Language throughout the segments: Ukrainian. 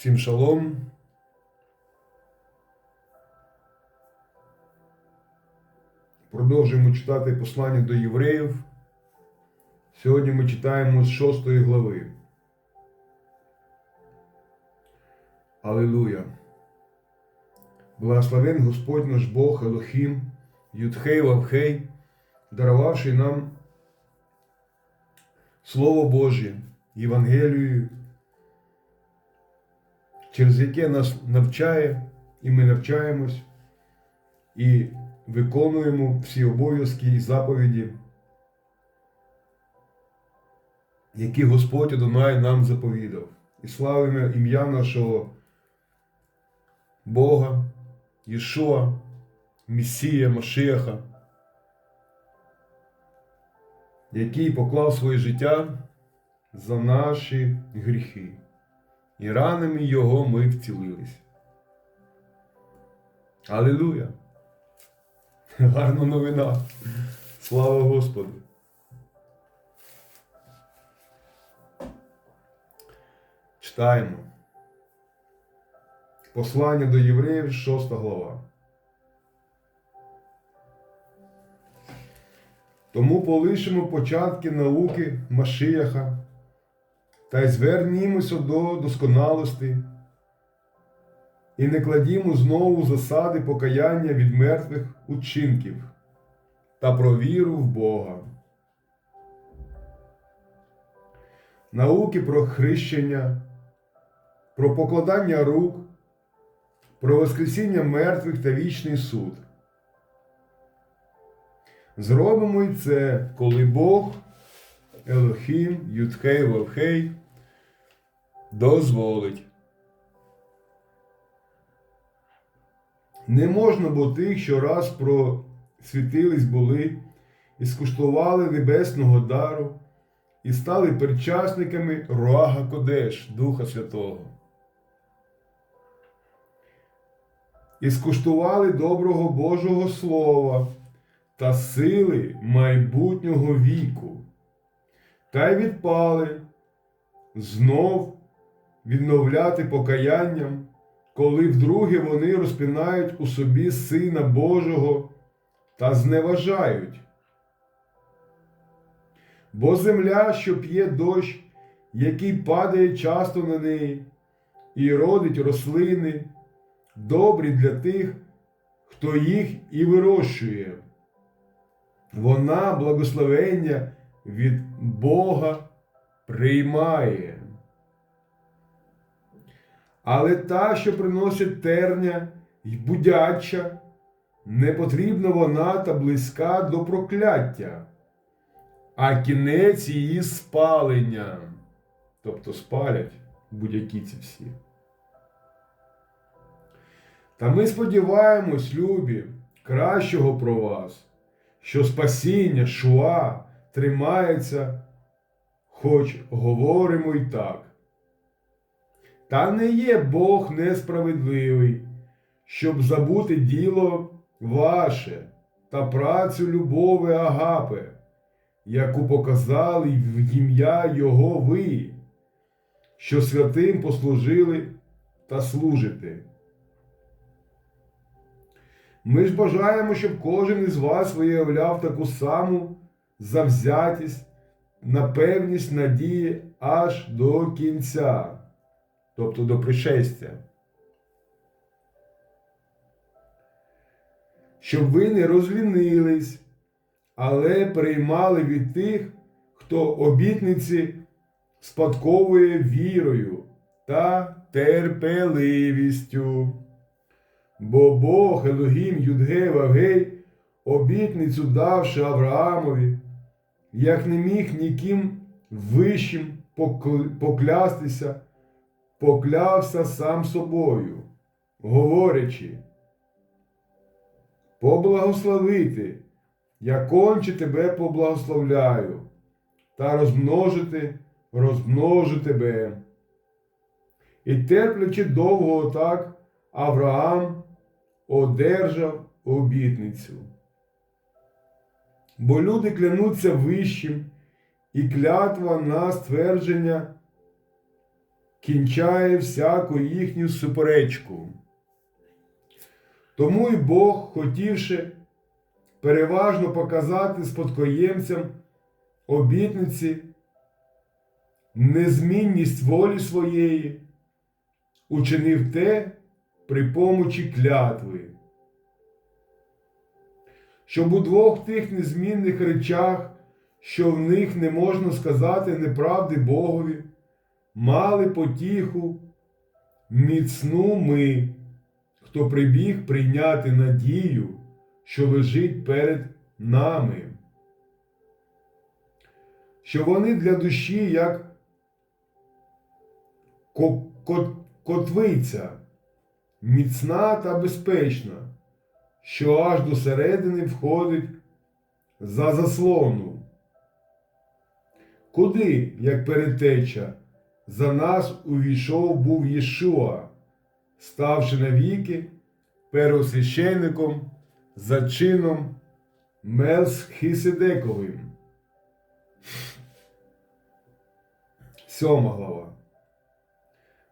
Всім шалом. Продовжуємо читати послання до євреїв. Сьогодні ми читаємо з 6 глави. Алілуя. Благословен Господь наш Бог Елохім, Юдхей Вавхей, дарувавший нам Слово Боже, Євангелію, через яке нас навчає, і ми навчаємось, і виконуємо всі обов'язки і заповіді, які Господь Адонай нам заповідав. І славимо ім'я нашого Бога, Єшуа, Месія, Машеха, який поклав своє життя за наші гріхи. І ранами Його ми вцілились. Алілуя! Гарна новина. Слава Господу! Читаємо. Послання до євреїв, 6 глава. Тому полишимо початки науки Машияха та й звернімося до досконалості і не кладімо знову засади покаяння від мертвих учинків та про віру в Бога. Науки про хрещення, про покладання рук, про Воскресіння мертвих та вічний суд. Зробимо і це, коли Бог, Елохім, Юдхей, Вавхей дозволить. Не можна бо тих, що раз просвітились були і скуштували небесного дару, і стали причасниками Руага Кодеш, Духа Святого. І скуштували доброго Божого Слова та сили майбутнього віку, та й відпали знов відновляти покаянням, коли вдруге вони розпинають у собі Сина Божого та зневажають. Бо земля, що п'є дощ, який падає часто на неї, і родить рослини, добрі для тих, хто їх і вирощує. Вона благословення від Бога приймає. Але та, що приносить терня й будяча, не потрібна вона та близька до прокляття, а кінець її спалення. Тобто спалять будь-які ці всі. Та ми сподіваємось, любі, кращого про вас, що спасіння шуа тримається, хоч говоримо й так. Та не є Бог несправедливий, щоб забути діло ваше та працю любови Агапи, яку показали в ім'я Його ви, що святим послужили та служите. Ми ж бажаємо, щоб кожен із вас виявляв таку саму завзятість, напевність надії аж до кінця, тобто до пришестя. Щоб ви не розлінились, але приймали від тих, хто обітниці спадковує вірою та терпеливістю. Бо Бог Елогім Юдгей Вавгей, обітницю давши Авраамові, як не міг ніким вищим поклястися, поклявся сам собою, говорячи, поблагословити, я конче тебе поблагословляю, та розмножити, розмножу тебе. І терплячи довго так, Авраам одержав обітницю. Бо люди клянуться вищим, і клятва на ствердження кінчає всяку їхню суперечку. Тому й Бог, хотівши переважно показати спадкоємцям обітниці незмінність волі своєї, учинив те при помочі клятви. Щоб у двох тих незмінних речах, що в них не можна сказати неправди Богові, мали потіху міцну ми, хто прибіг прийняти надію, що лежить перед нами. Що вони для душі як ко- ко- котвиця, міцна та безпечна, що аж до середини входить за заслону. Куди, як перетеча, за нас увійшов був Єшуа, ставши навіки первосвященником за чином Мелсхиседековим. Сьома глава.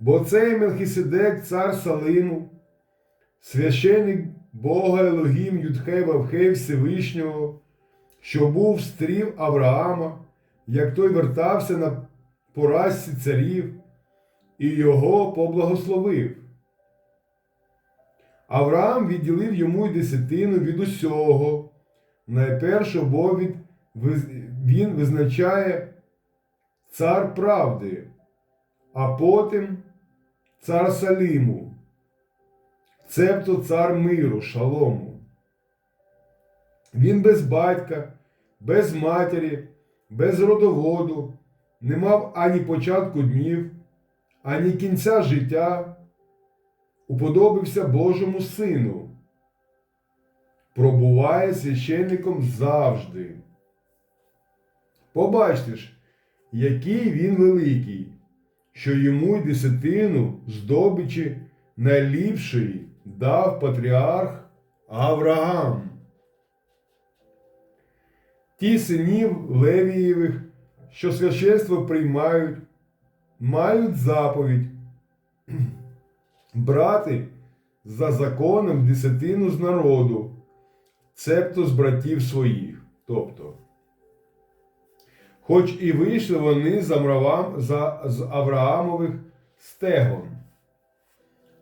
Бо цей Мелхиседек, цар Салиму, священик Бога Елогім Юдхей Вавхей Всевишнього, що був стрів Авраама, як той вертався на поразці царів, і його поблагословив. Авраам відділив йому й десятину від усього. Найперше, бо він визначає цар правди, а потім цар Саліму, цебто цар миру, шалому. Він без батька, без матері, без родоводу, не мав ані початку днів, ані кінця життя, уподобився Божому Сину, пробуває священником завжди. Побачте ж, який він великий, що йому й десятину здобичі найліпшої дав патріарх Авраам. Ті синів Левієвих, що священство приймають, мають заповідь брати за законом десятину з народу, цебто з братів своїх. Тобто, хоч і вийшли вони з, Амравам, за, з Авраамових стегон.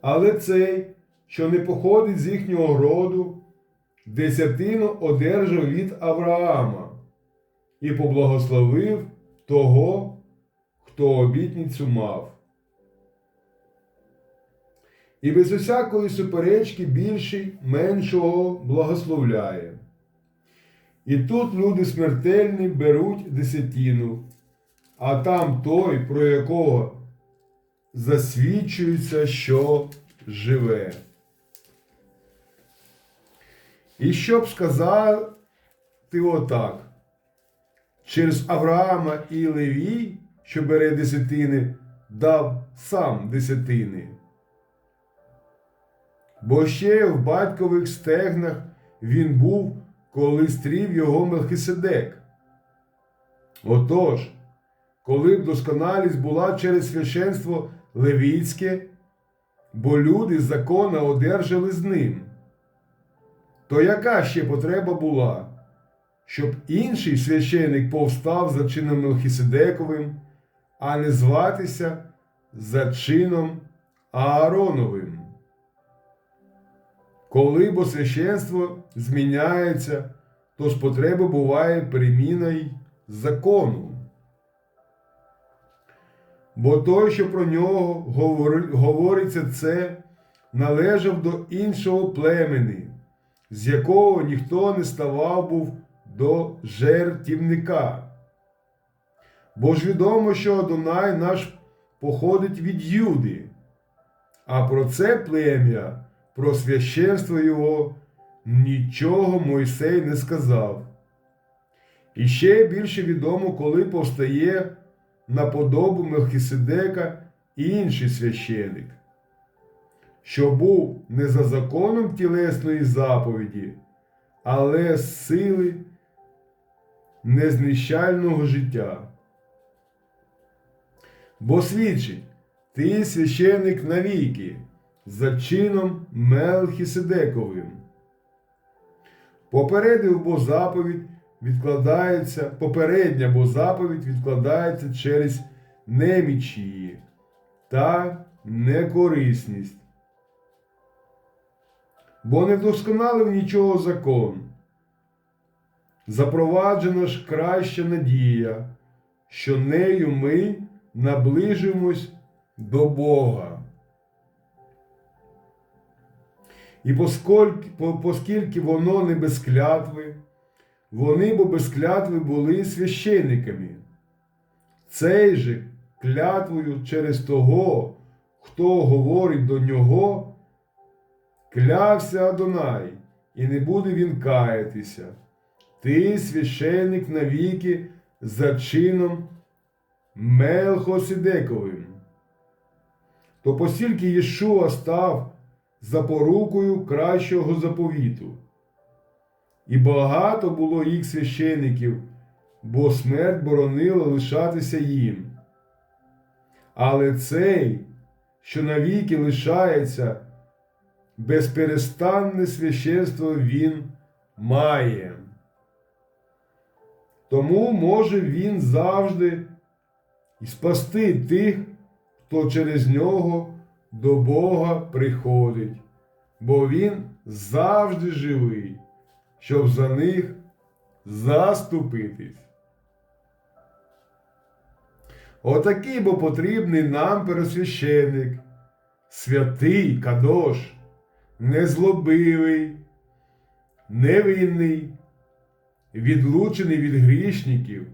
Але цей, що не походить з їхнього роду, десятину одержав від Авраама і поблагословив того, хто обітницю мав. І без усякої суперечки більший меншого благословляє. І тут люди смертельні беруть десятину, а там той, про якого засвідчується, що живе. І щоб сказати отак, через Авраама і Левій, що бере десятини, дав сам десятини. Бо ще в батькових стегнах він був, коли стрів його Мелхиседек. Отож, коли б досконалість була через священство левіцьке, бо люди закона одержали з ним, то яка ще потреба була, щоб інший священик повстав за чином Мелхиседековим, а не зватися за чином Аароновим? Коли бо священство зміняється, то з потреби буває переміна й закону. Бо той, що про нього говориться це, належав до іншого племени, з якого ніхто не ставав був до жертівника. Бо ж відомо, що Адонай наш походить від Юди, а про це плем'я, про священство його нічого Мойсей не сказав. І ще більше відомо, коли повстає на подобу Мелхиседека інший священик, що був не за законом тілесної заповіді, але з сили незнищального життя. Бо свідчить, ти священик навіки, за чином Мелхіседековим. Попередив бо заповідь відкладається, попередня бо заповідь відкладається через неміч її та некорисність. Бо не вдосконалив нічого закон. Запроваджена ж краща надія, що нею ми наближимось до Бога. І поскільки воно не без клятви, вони бо без клятви були священниками. Цей же клятвою через того, хто говорить до нього, клявся Адонай, і не буде він каятися. Ти священник навіки за чином Мелхосидековим. То постільки Єшуа став запорукою кращого заповіту. І багато було їх священиків, бо смерть боронила лишатися їм. Але цей, що навіки лишається, безперестанне священство він має. Тому може він завжди спасти тих, хто через нього до Бога приходить, бо він завжди живий, щоб за них заступитись. Отакий бо потрібний нам пересвященик, святий Кадош, незлобивий, невинний, відлучений від грішників,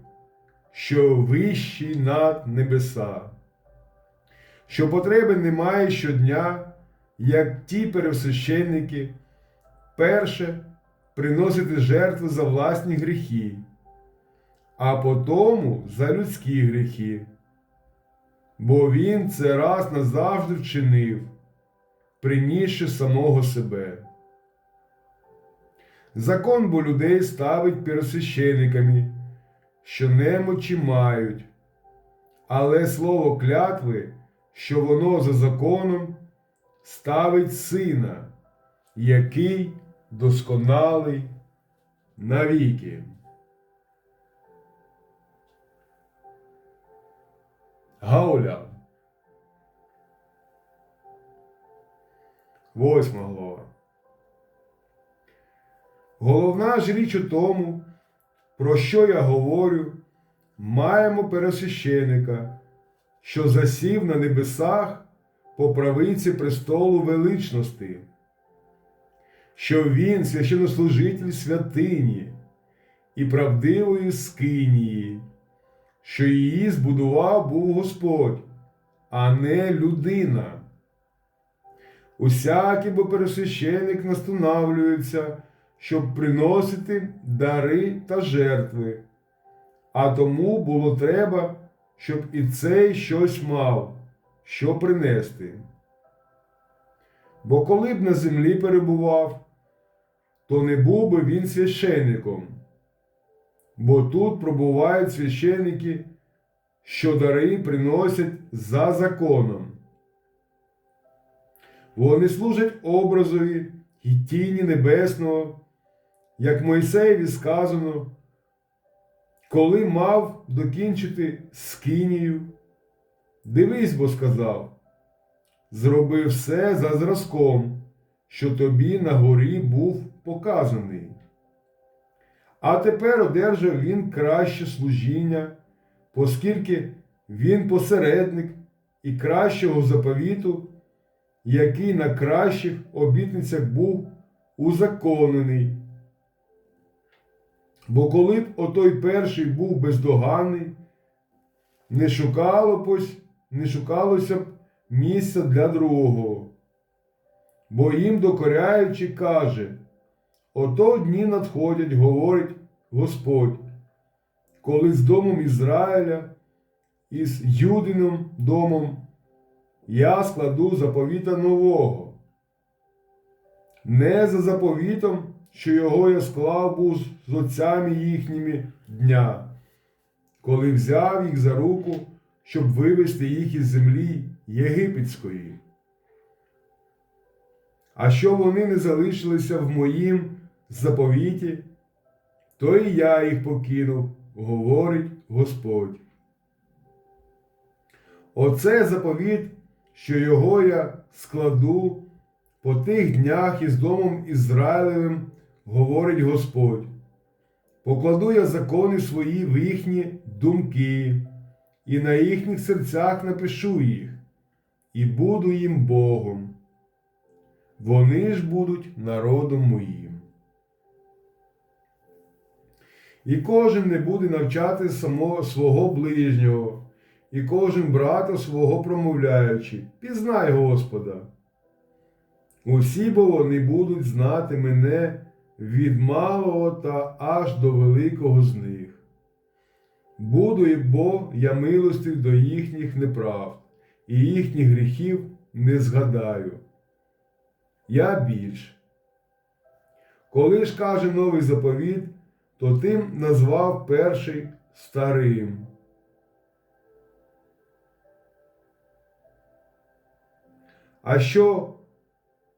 що вищий над небеса, що потреби немає щодня, як ті пересвященники, перше приносити жертви за власні гріхи, а потому за людські гріхи. Бо він це раз назавжди вчинив, принісши самого себе. Закон бо людей ставить пересвящениками, що немочі мають, але слово клятви, що воно за законом, ставить сина, який досконалий навіки. Гауля. Восьма глава. Головна ж річ у тому, про що я говорю, маємо пересвященика, що засів на небесах по правиці престолу величності, що він священнослужитель святині і правдивої скинії, що її збудував був Господь, а не людина. Усякий бо пересвященик настановлюється, щоб приносити дари та жертви, а тому було треба, щоб і цей щось мав, що принести. Бо коли б на землі перебував, то не був би він священником, бо тут пробувають священники, що дари приносять за законом. Вони служать образові і тіні небесного, як Мойсеєві сказано, коли мав докінчити скинію. Дивись, бо сказав, зроби все за зразком, що тобі на горі був показаний. А тепер одержав він краще служіння, оскільки він посередник і кращого заповіту, який на кращих обітницях був узаконений. Бо коли б отой перший був бездоганний, не шукало б не шукалося б місця для другого. Бо їм докоряючи каже, ото дні надходять, говорить Господь, коли з домом Ізраїля і з Юдином домом я складу заповіта нового. Не за заповітом, що його я склав був з отцями їхніми дня, коли взяв їх за руку, щоб вивести їх із землі єгипетської. А що вони не залишилися в моїм заповіті, то і я їх покинув, говорить Господь. Оце заповіт, що його я складу по тих днях із домом Ізраїлевим, говорить Господь. Покладу я закони свої в їхні думки, і на їхніх серцях напишу їх, і буду їм Богом. Вони ж будуть народом моїм. І кожен не буде навчати само свого ближнього, і кожен брата свого промовляючи, пізнай Господа. Усі бо вони будуть знати мене від малого та аж до великого з них. Буду і бо я милостив до їхніх неправд, і їхніх гріхів не згадаю. Я більш. Коли ж каже новий заповіт, то тим назвав перший старим. А що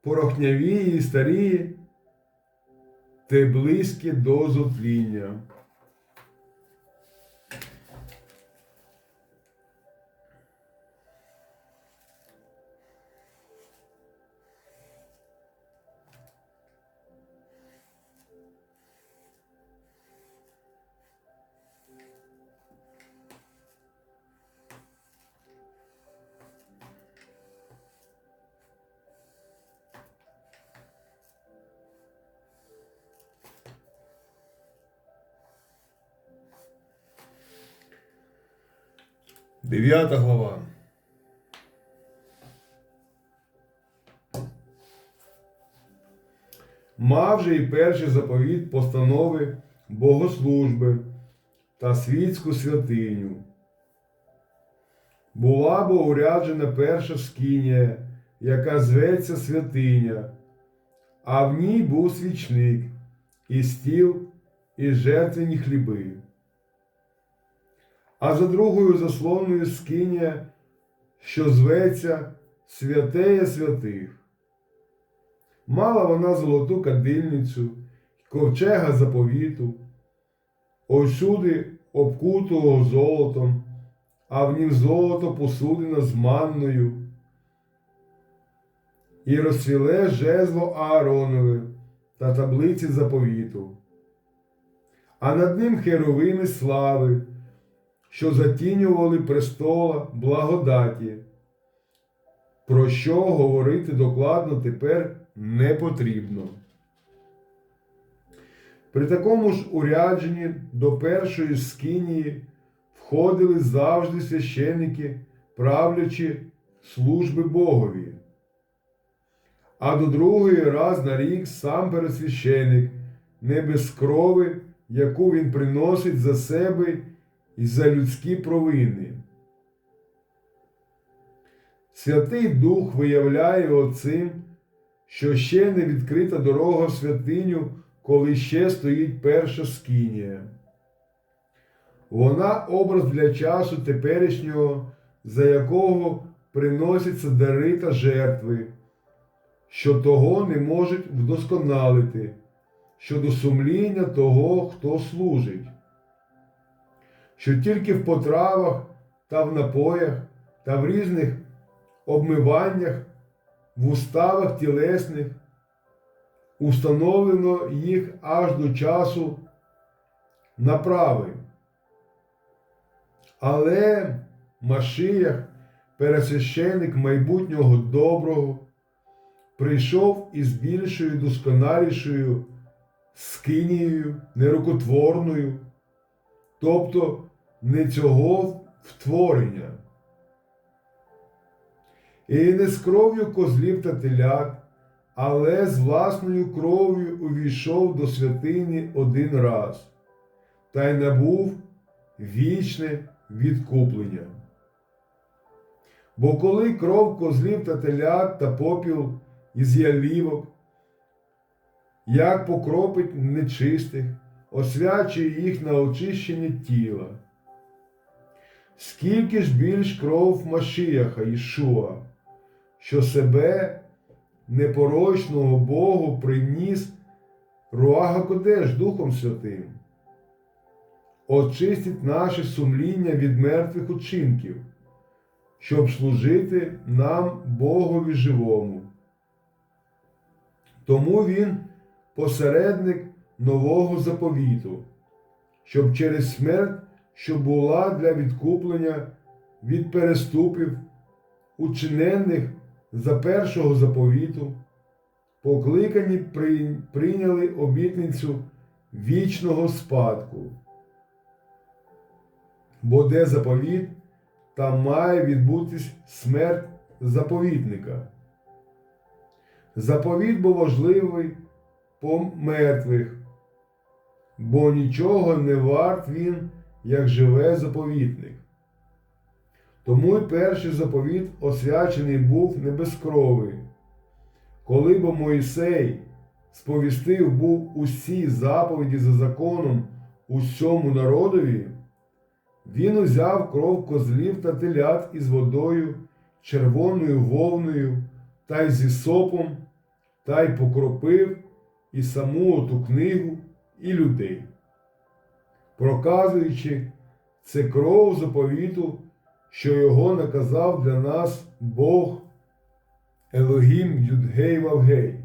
порохнявії і старі, те близькі до зотління. Дев'ята глава. Мав же і перший заповіт постанови богослужби та світську святиню. Була бо уряджена перша скинія, яка зветься святиня, а в ній був свічник, і стіл, і жертвені хліби. А за другою заслоною скиня, що зветься святеє святих. Мала вона золоту кадильницю, ковчега заповіту, осюди обкутого золотом, а в нім золото посудина з манною. І розцвіле жезло Ааронове та таблиці заповіту, а над ним херовими слави, що затінювали престола благодаті, про що говорити докладно тепер не потрібно. При такому ж урядженні до першої скинії входили завжди священники, правлячи служби Богові. А до другої раз на рік сам пересвященик, не без крови, яку він приносить за себе і за людські провини. Святий Дух виявляє оцим, що ще не відкрита дорога в святиню, коли ще стоїть перша скинія. Вона образ для часу теперішнього, за якого приносяться дари та жертви, що того не можуть вдосконалити, щодо сумління того, хто служить, що тільки в потравах та в напоях та в різних обмиваннях, в уставах тілесних установлено їх аж до часу направи. Але Машиях, пересвященик майбутнього доброго, прийшов із більшою досконалішою скинією, нерукотворною, тобто не цього втворення. І не з кров'ю козлів та телят, але з власною кров'ю увійшов до святині один раз, та й набув вічне відкуплення. Бо коли кров козлів та телят та попіл із ялівок, як покропить нечистих, освячує їх на очищення тіла. Скільки ж більш кров Машіяха Ішуа, що себе непорочного Богу приніс Руага Кодеш Духом Святим, очистить наше сумління від мертвих учинків, щоб служити нам Богові живому. Тому Він посередник нового заповіту, щоб через смерть, що була для відкуплення від переступів, учинених за першого заповіту, покликані прийняли обітницю вічного спадку. Бо де заповіт, там має відбутись смерть заповідника. Заповіт був важливий по мертвих, бо нічого не варт він, як живе заповітник. Тому й перший заповіт освячений був не без крови. Коли бо Моїсей сповістив був усі заповіді за законом усьому народові, він узяв кров козлів та телят із водою, червоною вовною та й зі сопом, та й покропив і саму оту книгу, і людей, проказуючи це кров заповіту, що його наказав для нас Бог Елогім Юдгей Вавгей.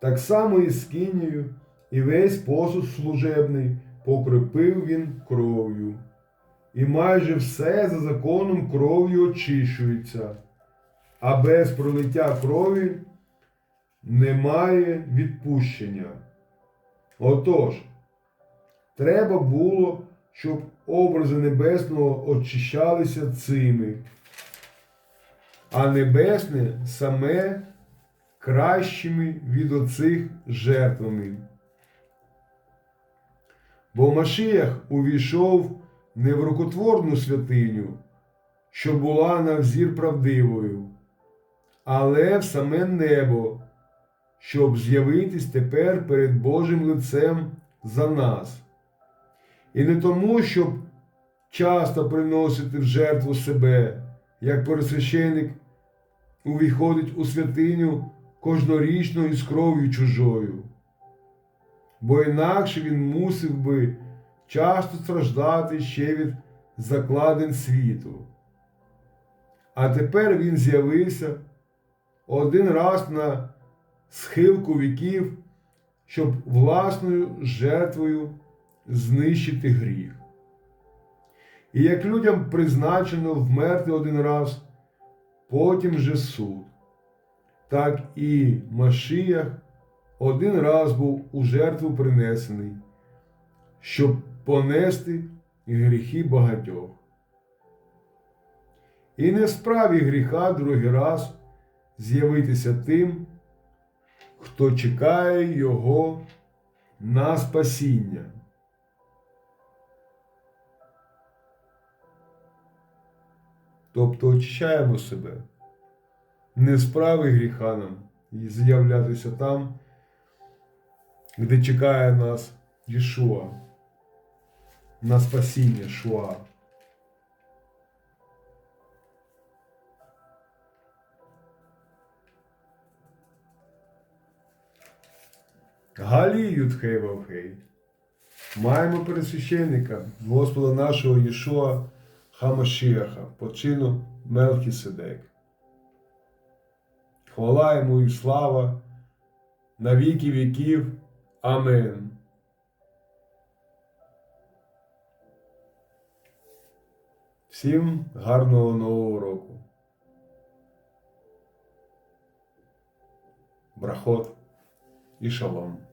Так само і скинію, і весь посуд служебний покропив він кров'ю, і майже все за законом кров'ю очищується, а без пролиття крові немає відпущення. Отож, треба було, щоб образи небесного очищалися цими, а небесне саме кращими від оцих жертвами. Бо Машіях увійшов не в рукотворну святиню, що була на взір правдивою, але в саме небо, щоб з'явитись тепер перед Божим лицем за нас. І не тому, щоб часто приносити в жертву себе, як пересвященик увіходить у святиню кожнорічно із кров'ю чужою бо інакше він мусив би часто страждати ще від закладин світу. А тепер він з'явився один раз на схилку віків, щоб власною жертвою знищити гріх. І як людям призначено вмерти один раз, потім же суд, так і Машіях один раз був у жертву принесений, щоб понести гріхи багатьох. І не справі гріха другий раз з'явитися тим, хто чекає Його на спасіння. Тобто очищаємо себе, не справи гріха нам і з'являтися там де чекає нас Єшуа, на спасіння Шуа. Галі Юдхей Вавхей. Маємо пересвященника Господа нашого Єшуа Хамашіаха, по чину Мелхіседек. Хвала йому і слава на віки віків. Амен. Всім гарного нового року. Брахот і шалом.